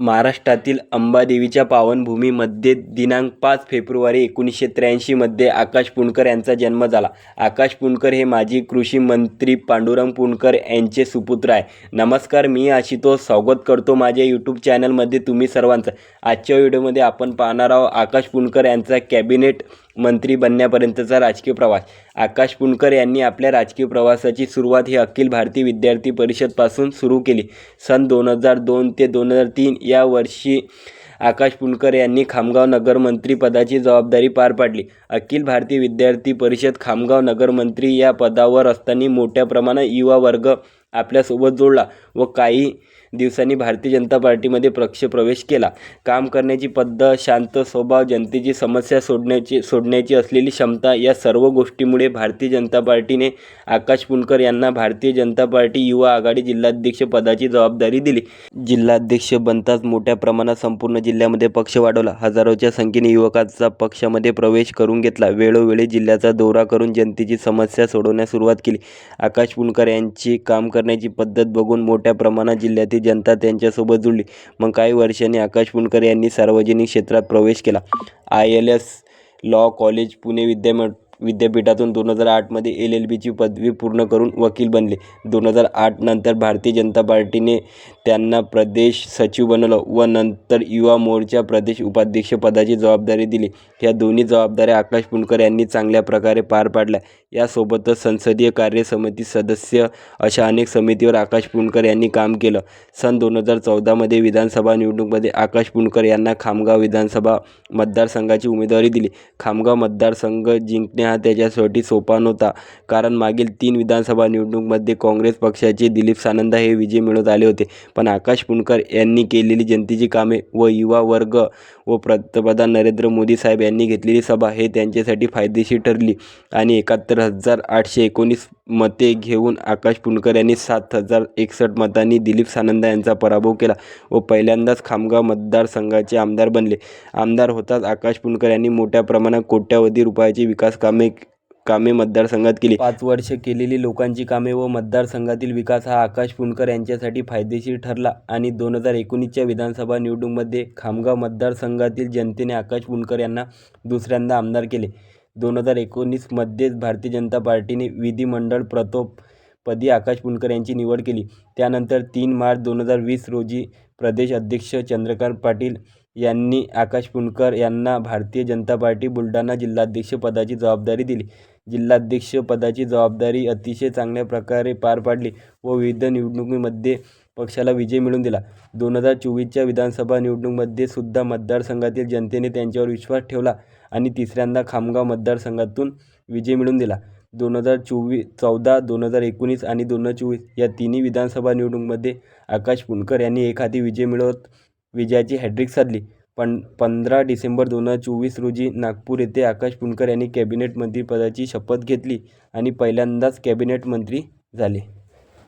महाराष्ट्रातील अंबादेवीच्या पावनभूमीमध्ये दिनांक पाच फेब्रुवारी एकोणीसशे त्र्याऐंशीमध्ये आकाश पुणकर यांचा जन्म झाला. आकाश पुणकर हे माजी कृषी मंत्री पांडुरंग पुणकर यांचे सुपुत्र आहे. नमस्कार मी आशितोष स्वागत करतो माझ्या यूट्यूब चॅनलमध्ये तुम्ही सर्वांचं. आजच्या व्हिडिओमध्ये आपण पाहणार आहोत आकाश पुणकर यांचा कॅबिनेट मंत्री बनण्यापर्यंतचा राजकीय प्रवास. आकाश पुणकर यांनी आपल्या राजकीय प्रवासाची सुरुवात ही अखिल भारतीय विद्यार्थी परिषदपासून सुरू केली. सन दोन हजार दोन ते दोन हजार तीन या वर्षी आकाश पुणकर यांनी खामगाव नगरमंत्री पदाची जबाबदारी पार पाडली. अखिल भारतीय विद्यार्थी परिषद खामगाव नगरमंत्री या पदावर असताना मोठ्या प्रमाणात युवा वर्ग आपल्यासोबत जोडला व काही दिवसांनी भारतीय जनता पार्टीमध्ये पक्ष प्रवेश केला. काम करण्याची पद्धत शांत स्वभाव जनतेची समस्या सोडण्याची सोडण्याची असलेली क्षमता या सर्व गोष्टीमुळे भारतीय जनता पार्टीने आकाश पुणकर यांना भारतीय जनता पार्टी युवा आघाडी जिल्हाध्यक्ष पदाची जबाबदारी दिली. जिल्हाध्यक्ष बनताच मोठ्या प्रमाणात संपूर्ण जिल्ह्यामध्ये पक्ष वाढवला. हजारोच्या संख्येने युवकांचा पक्षामध्ये प्रवेश करून घेतला. वेळोवेळी जिल्ह्याचा दौरा करून जनतेची समस्या सोडवण्यास सुरुवात केली. आकाश पुणकर यांची काम कर करण्याची पद्धत बघून मोठ्या प्रमाणात जिल्ह्यातील जनता त्यांच्यासोबत जुळली. मग काही वर्षांनी आकाश पुणकर यांनी सार्वजनिक क्षेत्रात प्रवेश केला. I L S law college Pune विद्यापीठ विद्यापीठातून दोन हजार आठमध्ये एल एल बीची पदवी पूर्ण करून वकील बनले. दोन हजार आठ नंतर भारतीय जनता पार्टीने त्यांना प्रदेश सचिव बनवलं व नंतर युवा मोर्चा प्रदेश उपाध्यक्षपदाची जबाबदारी दिली. ह्या दोन्ही जबाबदाऱ्या आकाश पुणकर यांनी चांगल्या प्रकारे पार पाडल्या. यासोबतच संसदीय कार्य समिती सदस्य अशा अनेक समितीवर आकाश पुणकर यांनी काम केलं. सन दोन हजार चौदामध्ये विधानसभा निवडणूकमध्ये आकाश पुणकर यांना खामगाव विधानसभा मतदारसंघाची उमेदवारी दिली. खामगाव मतदारसंघ जिंकणे हा त्याच्यासाठी सोपा नव्हता. कारण मागील तीन विधानसभा निवडणूकमध्ये काँग्रेस पक्षाचे दिलीप सानंदा हे विजय मिळवत आले होते. पण आकाश पुणकर यांनी केलेली जनतेची कामे व युवा वर्ग व पंतप्रधान नरेंद्र मोदी साहेब यांनी घेतलेली सभा हे त्यांच्यासाठी फायदेशीर ठरली. आणि एकाहत्तर हजार आठशे एकोणीस मते घेऊन आकाश पुणकर यांनी सात हजार एकसष्ट मतांनी दिलीप सानंदा यांचा पराभव केला व पहिल्यांदाच खामगाव मतदारसंघाचे आमदार बनले. आमदार होताच आकाश पुणकर यांनी मोठ्या प्रमाणात कोट्यावधी रुपयाची विकास कामे कामे मतदारसंघात केली. पाच वर्ष केलेली लोकांची कामे व मतदारसंघातील विकास हा आकाश पुणकर यांच्यासाठी फायदेशीर ठरला आणि दोन हजार एकोणीसच्या विधानसभा निवडणुकीमध्ये खामगाव मतदारसंघातील जनतेने आकाश पुणकर यांना दुसऱ्यांदा आमदार केले. दोन हजार एकोणीसमध्येच भारतीय जनता पार्टीने विधिमंडळ प्रतोपदी आकाश पुणकर यांची निवड केली. त्यानंतर तीन मार्च दोन हजार वीस रोजी प्रदेश अध्यक्ष चंद्रकांत पाटील यांनी आकाश पुणकर यांना भारतीय जनता पार्टी बुलढाणा जिल्हाध्यक्षपदाची जबाबदारी दिली. जिल्हाध्यक्षपदाची जबाबदारी अतिशय चांगल्या प्रकारे पार पाडली व विविध निवडणुकीमध्ये पक्षाला विजय मिळवून दिला. दोन हजार चोवीसच्या विधानसभा निवडणुकीमध्ये सुद्धा मतदारसंघातील जनतेने त्यांच्यावर विश्वास ठेवला आणि तिसऱ्यांदा खामगाव मतदारसंघातून विजय मिळवून दिला. दोन हजार चोवीस चौदा दोन हजार एकोणीस आणि दोन हजार चोवीस या तिन्ही विधानसभा निवडणुकीमध्ये आकाश पुणकर यांनी एखादी विजय मिळवत विजयाची हॅड्रिक साधली. पण पंधरा डिसेंबर दोन हजार चोवीस रोजी नागपूर येथे आकाश पुणकर यांनी कॅबिनेट मंत्रीपदाची शपथ घेतली आणि पहिल्यांदाच कॅबिनेट मंत्री झाले.